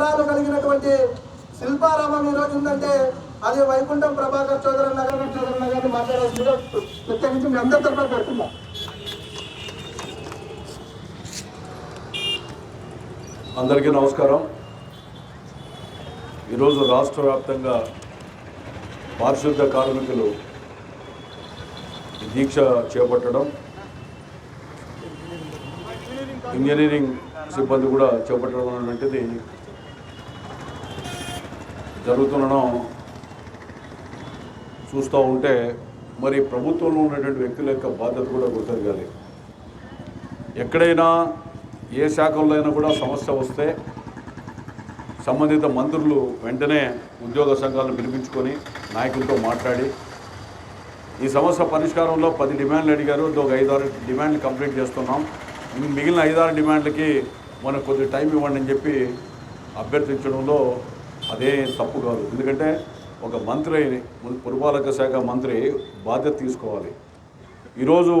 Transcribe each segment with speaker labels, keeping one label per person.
Speaker 1: అక్షరాలు కలిగినటువంటి శిల్పారామం ఈరోజు రోజు ఉందంటే అది వైకుంఠం ప్రభాకర్ చౌదరి నగర్ చౌదరి నగర్ మాట్లాడాల్సిందిగా ప్రత్యేకించి మీ అందరి తరఫున పెడుతున్నాం.
Speaker 2: అందరికీ నమస్కారం. ఈరోజు రాష్ట్ర వ్యాప్తంగా పారిశుద్ధ కార్మికులు దీక్ష చేపట్టడం ఇంజనీరింగ్ సిబ్బంది కూడా చేపట్టడం అనేటువంటిది జరుగుతుండడం చూస్తూ ఉంటే మరి ప్రభుత్వంలో ఉన్నటువంటి వ్యక్తుల యొక్క బాధ్యత కూడా గుర్తెరగాలి. ఎక్కడైనా ఏ శాఖల్లో అయినా కూడా సమస్య వస్తే సంబంధిత మంత్రులు వెంటనే ఉద్యోగ సంఘాలను పిలిపించుకొని నాయకులతో మాట్లాడి ఈ సమస్య పరిష్కారంలో పది డిమాండ్లు అడిగారు ఒక ఐదారు డిమాండ్లు కంప్లీట్ చేస్తున్నాం. మిగిలిన ఐదారు డిమాండ్లకి మనకు కొద్ది టైం ఇవ్వండి అని చెప్పి అభ్యర్థించడంలో అదే తప్పు కాదు. ఎందుకంటే ఒక మంత్రి పురపాలక శాఖ మంత్రి బాధ్యత తీసుకోవాలి. ఈరోజు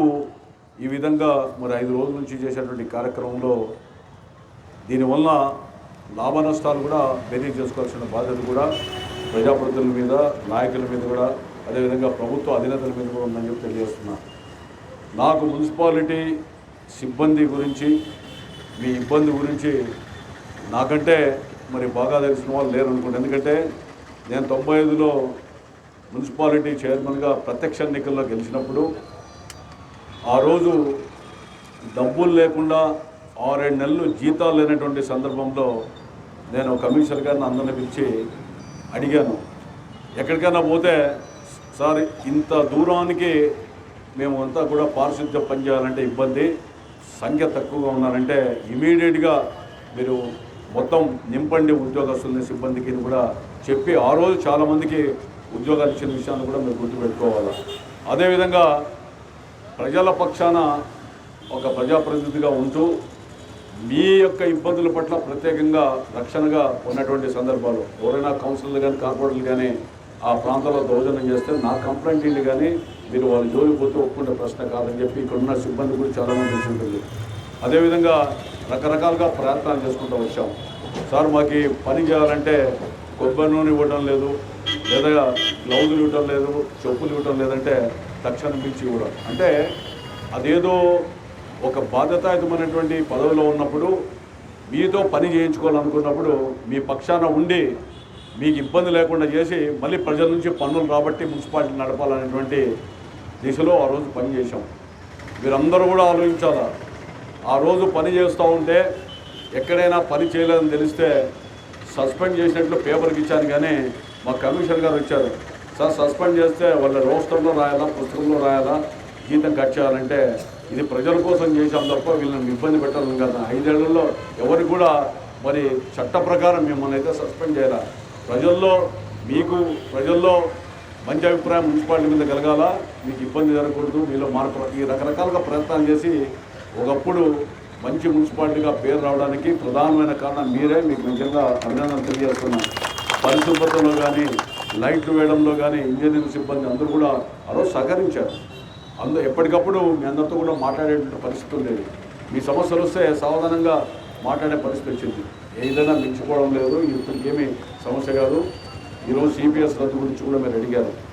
Speaker 2: ఈ విధంగా మరి ఐదు రోజుల నుంచి చేసేటువంటి కార్యక్రమంలో దీనివల్ల లాభ నష్టాలు కూడా బెరీ చేసుకోవాల్సిన బాధ్యత కూడా ప్రజాప్రతినిధుల మీద నాయకుల మీద కూడా అదేవిధంగా ప్రభుత్వ అధినేతల మీద కూడా ఉందని చెప్పి తెలియజేస్తున్నా. నాకు మున్సిపాలిటీ సిబ్బంది గురించి మీ ఇబ్బంది గురించి నాకంటే మరి బాగా తెలిసిన వాళ్ళు లేరు అనుకోండి ఎందుకంటే నేను తొంభై ఐదులో మున్సిపాలిటీ చైర్మన్గా ప్రత్యక్ష ఎన్నికల్లో గెలిచినప్పుడు ఆ రోజు డబ్బులు లేకుండా ఆరేడు నెలలు జీతాలు లేనటువంటి సందర్భంలో నేను కమిషనర్ గారిని అందరిని పిలిచి అడిగాను. ఎక్కడికైనా పోతే సార్ ఇంత దూరానికి మేము అంతా కూడా పారిశుద్ధ్యం పనిచేయాలంటే ఇబ్బంది సంఖ్య తక్కువగా ఉన్నారంటే ఇమీడియట్గా మీరు మొత్తం నింపండి ఉద్యోగస్తుల్ని సిబ్బందికి అని కూడా చెప్పి ఆ రోజు చాలామందికి ఉద్యోగాలు ఇచ్చిన విషయాన్ని కూడా మీరు గుర్తుపెట్టుకోవాలి. అదేవిధంగా ప్రజల పక్షాన ఒక ప్రజాప్రతినిధిగా ఉంటూ మీ యొక్క ఇబ్బందుల పట్ల ప్రత్యేకంగా రక్షణగా ఉన్నటువంటి సందర్భాలు ఎవరైనా కౌన్సిలర్లు కానీ కార్పొరేటర్లు కానీ ఆ ప్రాంతంలో దౌర్జన్యం చేస్తే నా కంప్లైంట్ ఏంటి కానీ మీరు వాళ్ళు జోలికి పోతే ఒప్పుకునే ప్రశ్న కాదని చెప్పి ఇక్కడ ఉన్న సిబ్బంది కూడా చాలామంది తెలిసి ఉంటుంది అదేవిధంగా రకరకాలుగా ప్రయత్నాలు చేసుకుంటూ వచ్చాం. సార్ మాకు పని చేయాలంటే కొబ్బరి నూనె ఇవ్వడం లేదు లేదా గ్లౌజులు ఇవ్వడం లేదు చెప్పులు ఇవ్వడం లేదంటే తక్షణం పిలిచి ఇవ్వడం. అంటే అదేదో ఒక బాధ్యతాయుతమైనటువంటి పదవిలో ఉన్నప్పుడు మీతో పని చేయించుకోవాలనుకున్నప్పుడు మీ పక్షాన ఉండి మీకు ఇబ్బంది లేకుండా చేసి మళ్ళీ ప్రజల నుంచి పన్నులు రాబట్టి మున్సిపాలిటీ నడపాలనేటువంటి దిశలో ఆ రోజు పనిచేశాం మీరందరూ కూడా ఆలోచించాలా? ఆ రోజు పని చేస్తూ ఉంటే ఎక్కడైనా పని చేయలేదని తెలిస్తే సస్పెండ్ చేసినట్లు పేపర్కి ఇచ్చాను కానీ మా కమిషనర్ గారు వచ్చారు. సార్ సస్పెండ్ చేస్తే వాళ్ళ రోస్టర్లో రాయాలా పుస్తకంలో రాయాలా? జీతం కట్ చేయాలంటే ఇది ప్రజల కోసం చేసాం తప్ప వీళ్ళని ఇబ్బంది పెట్టాలని కదా. ఐదేళ్ళలో ఎవరికి కూడా మరి చట్ట ప్రకారం మిమ్మల్ని అయితే సస్పెండ్ చేయాలా ప్రజల్లో మీకు ప్రజల్లో మంచి అభిప్రాయం మున్సిపాలిటీ మీద కలగాల? మీకు ఇబ్బంది జరగకూడదు మీలో మార్పు ఈ రకరకాలుగా ప్రయత్నాలు చేసి ఒకప్పుడు మంచి మున్సిపాలిటీగా పేరు రావడానికి ప్రధానమైన కారణం మీరే. మీకు నిజంగా అభినందన తెలియజేస్తున్నాం. పరిశుభ్రతలో కానీ లైట్లు వేయడంలో కానీ ఇంజనీరింగ్ సిబ్బంది అందరూ కూడా ఆ రోజు సహకరించారు. అందరూ ఎప్పటికప్పుడు మీ అందరితో కూడా మాట్లాడేటువంటి పరిస్థితి ఉండేది. మీ సమస్యలు వస్తే సావధానంగా మాట్లాడే పరిస్థితి వచ్చింది. ఏదైనా మించుకోవడం లేదు. ఇప్పటికేమీ సమస్య కాదు. ఈరోజు సిపిఎస్ రద్దు గురించి కూడా మీరు అడిగారు.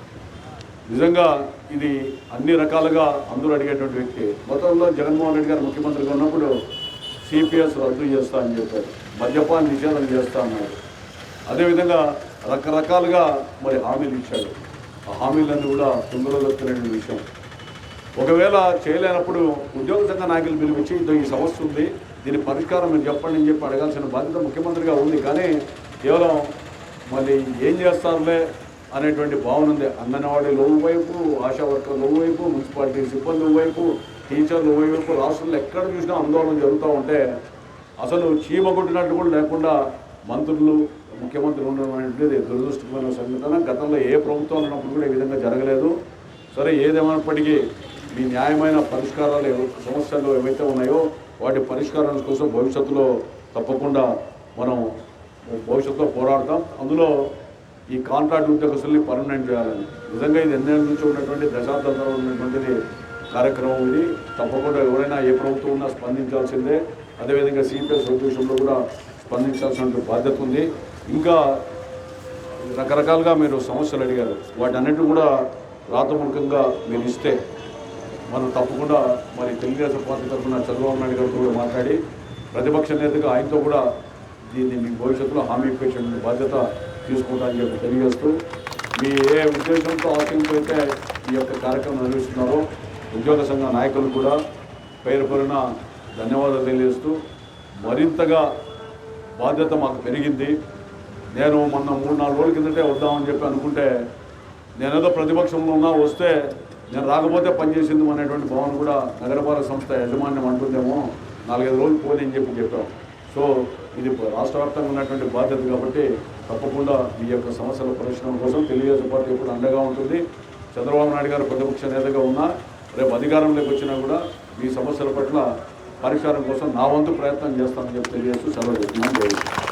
Speaker 2: నిజంగా ఇది అన్ని రకాలుగా అందరూ అడిగేటువంటి వ్యక్తి. గతంలో జగన్మోహన్ రెడ్డి గారు ముఖ్యమంత్రిగా ఉన్నప్పుడు సిపిఎస్ రద్దు చేస్తా అని చెప్పారు. మద్యపాన్ నిషేధం చేస్తా అన్నారు. అదేవిధంగా రకరకాలుగా మరి హామీలు ఇచ్చాడు ఆ హామీలన్నీ కూడా తొమ్మిది విషయం. ఒకవేళ చేయలేనప్పుడు ఉద్యోగ సంఘ నాయకులు పిలిపించి ఇదో ఈ సమస్య ఉంది దీని పరిష్కారం మీరు చెప్పండి అని చెప్పి అడగాల్సిన బాధ్యత ముఖ్యమంత్రిగా ఉంది. కానీ కేవలం మళ్ళీ ఏం చేస్తారులే అనేటువంటి భావన ఉంది. అంగన్వాడీలు వైపు ఆశా వర్కర్లు వైపు మున్సిపాలిటీ సిబ్బంది వైపు టీచర్లు వైపు రాష్ట్రంలో ఎక్కడ చూసినా ఆందోళన జరుగుతూ ఉంటే అసలు చీమ కొట్టినట్టు కూడా లేకుండా మంత్రులు ముఖ్యమంత్రి ఉండడం అనేది దురదృష్టమైన సంఘటన గతంలో ఏ ప్రభుత్వం ఉన్నప్పుడు కూడా ఈ విధంగా జరగలేదు. సరే ఏదేమైనప్పటికీ మీ న్యాయమైన పరిష్కారాలు సమస్యలు ఏవైతే ఉన్నాయో వాటి పరిష్కారం కోసం భవిష్యత్తులో తప్పకుండా మనం భవిష్యత్తులో పోరాడతాం. అందులో ఈ కాంట్రాక్ట్ ఉద్యోగస్తుల్ని పర్మనెంట్ చేయాలని. నిజంగా ఇది ఎన్నేళ్ళ నుంచి ఉన్నటువంటి దశాబ్దాల ఉన్నటువంటిది కార్యక్రమం ఇది. తప్పకుండా ఎవరైనా ఏ ప్రభుత్వం ఉన్నా స్పందించాల్సిందే. అదేవిధంగా సిపిఎస్ విషయంలో కూడా స్పందించాల్సిన బాధ్యత ఉంది. ఇంకా రకరకాలుగా మీరు సమస్యలు అడిగారు. వాటి కూడా రాతమూలకంగా మీరు ఇస్తే మనం తప్పకుండా మరి తెలుగుదేశం పార్టీ తరఫున చంద్రబాబు నాయుడు గారితో కూడా మాట్లాడి ప్రతిపక్ష నేతగా ఆయనతో కూడా దీన్ని మీ భవిష్యత్తులో హామీ ఇప్పించే బాధ్యత తీసుకుంటానని చెప్పి తెలియజేస్తూ మీ ఏ ఉద్దేశంతో ఆశయంతో ఈ యొక్క కార్యక్రమం నిర్వహిస్తున్నారో ఉద్యోగ సంఘ నాయకులు కూడా పేరు పేరున ధన్యవాదాలు తెలియజేస్తూ మరింతగా బాధ్యత మాకు పెరిగింది. నేను మొన్న మూడు నాలుగు రోజుల కిందటే వద్దామని చెప్పి అనుకుంటే నేనేదో ప్రతిపక్షంలో ఉన్నా వస్తే నేను రాకపోతే పనిచేసింది అనేటువంటి భావన కూడా నగరపాలక సంస్థ యాజమాన్యం అంటుందేమో. నాలుగైదు రోజులు పోనీ అని చెప్పి చెప్పాం. సో ఇది రాష్ట్ర వ్యాప్తంగా ఉన్నటువంటి బాధ్యత కాబట్టి తప్పకుండా ఈ యొక్క సమస్యల పరిష్కారం కోసం తెలుగుదేశం పార్టీ ఎప్పుడు అండగా ఉంటుంది. చంద్రబాబు నాయుడు గారు ప్రతిపక్ష నేతగా ఉన్నా రేపు అధికారంలోకి వచ్చినా కూడా ఈ సమస్యల పట్ల పరిష్కారం కోసం నా వంతు ప్రయత్నం చేస్తానని చెప్పి తెలియజేస్తూ సెలవు